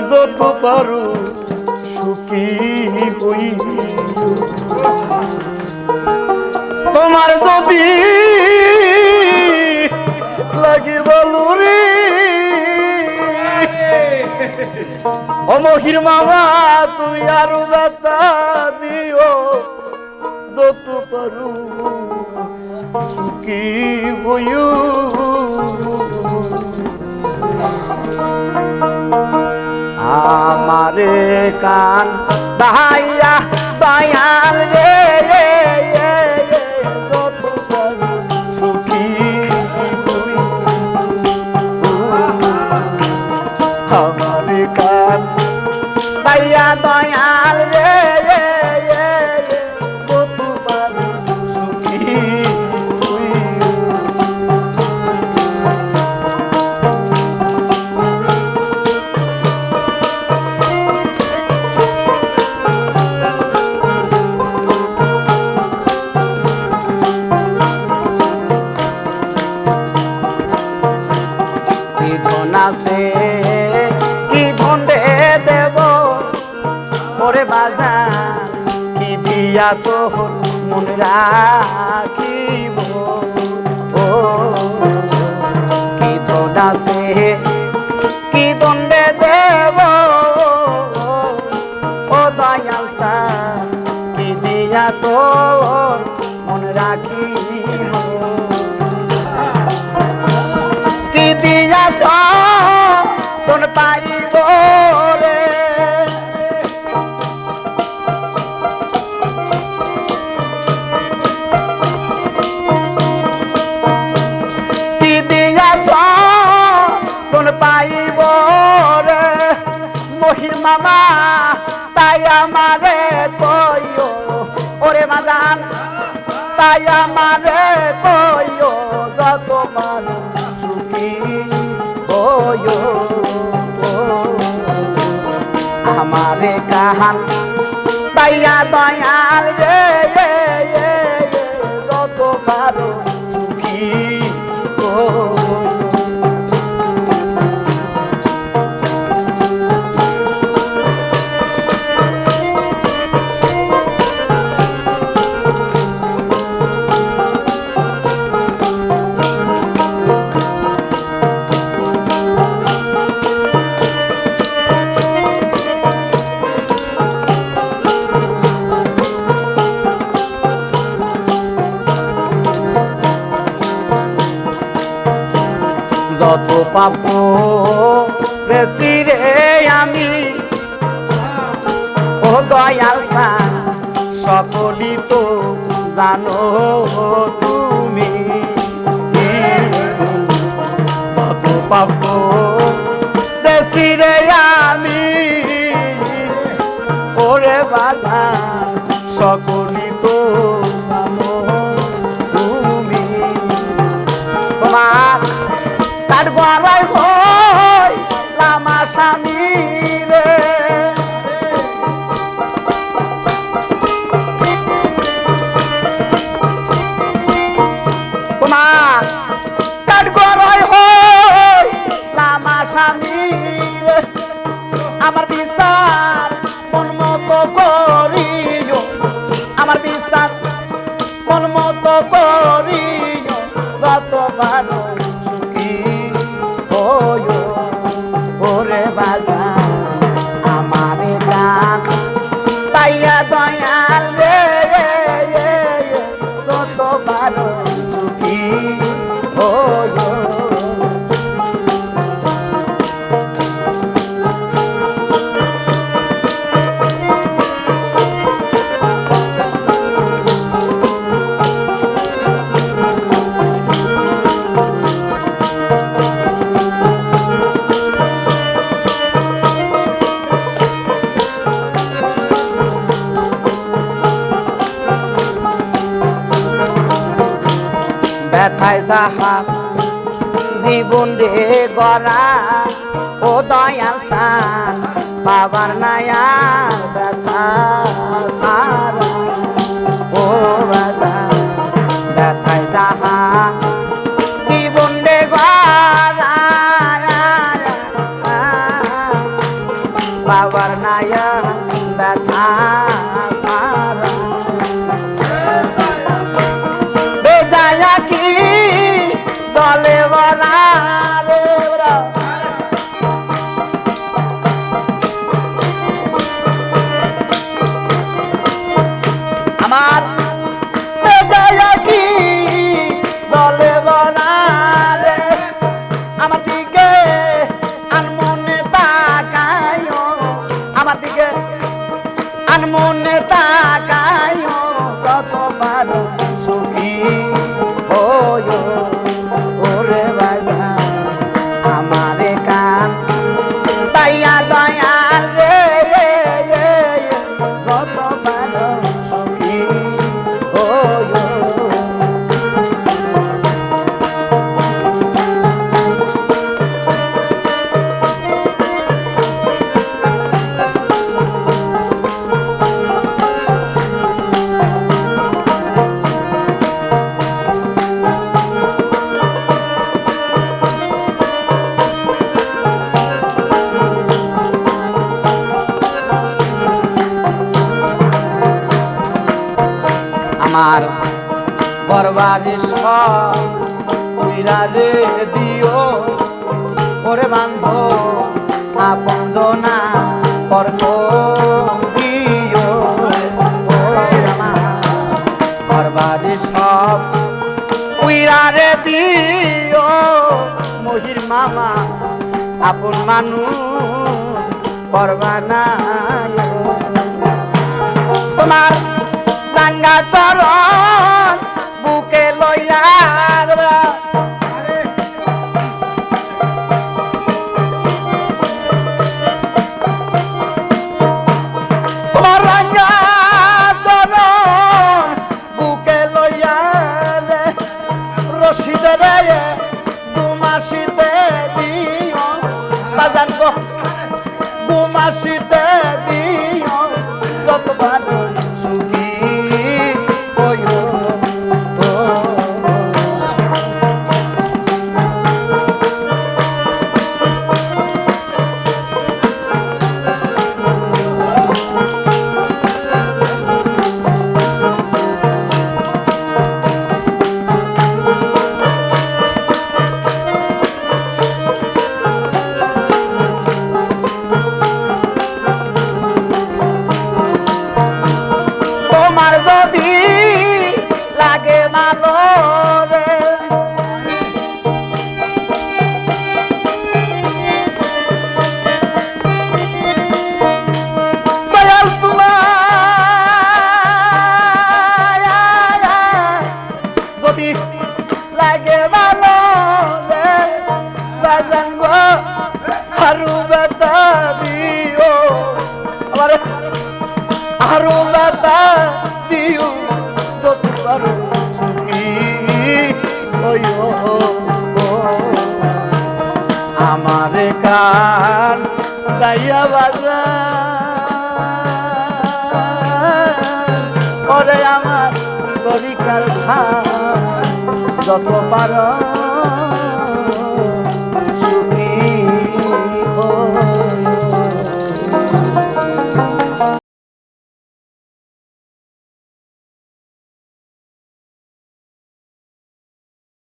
যত পারো, সুখী হই। তোমার যদি লাগে বলো রে। অমহির মামা, তুমি আরও ব্যথা দিও। যত পারো, সুখী হইও। আমারে কান। দাহাইয়া দয়াল রে রে, আমারে কান। দাইয়া দয়াল মনে রাখিব। ও, কি ধন আছে? কি দণ্ডে দেব? ও দয়াল সার কি দিয়া তোর মনে রাখিব? হইও আমারে কাহান তাইয়া দয়াল সা সকলি তো জানো তুমি। আমি। ওরে বাধা সকলি তো স্বামী আমার বিচার মন মতো করিও। আমার বিচার মন মতো করিও যত ভালো আমার জীবন রে গড়া, ও দয়াল সান, বাবার নায়ার ব্যথা সারা। ও বাজা ব্যথায় যাহা জীবন রে গড়া, বাবার নায়ার ব্যথা মন মনে তাকায় কত বাড়ি সইরারে দিও ওরে বান্ধ আপন না পর্ব দিও বাড়ি সব উইরারে দিও মহির মামা আপন মানুষ করবা না তোমার রাঙ্গা চরণ বুকে লইয়া তোমার। রাঙ্গা চরণ বুকে লইয়া রে রশিদে রে পারো। সুখী হইও আমার দাইয়া বাজা ওরে আমার তরিকার খা যত পারো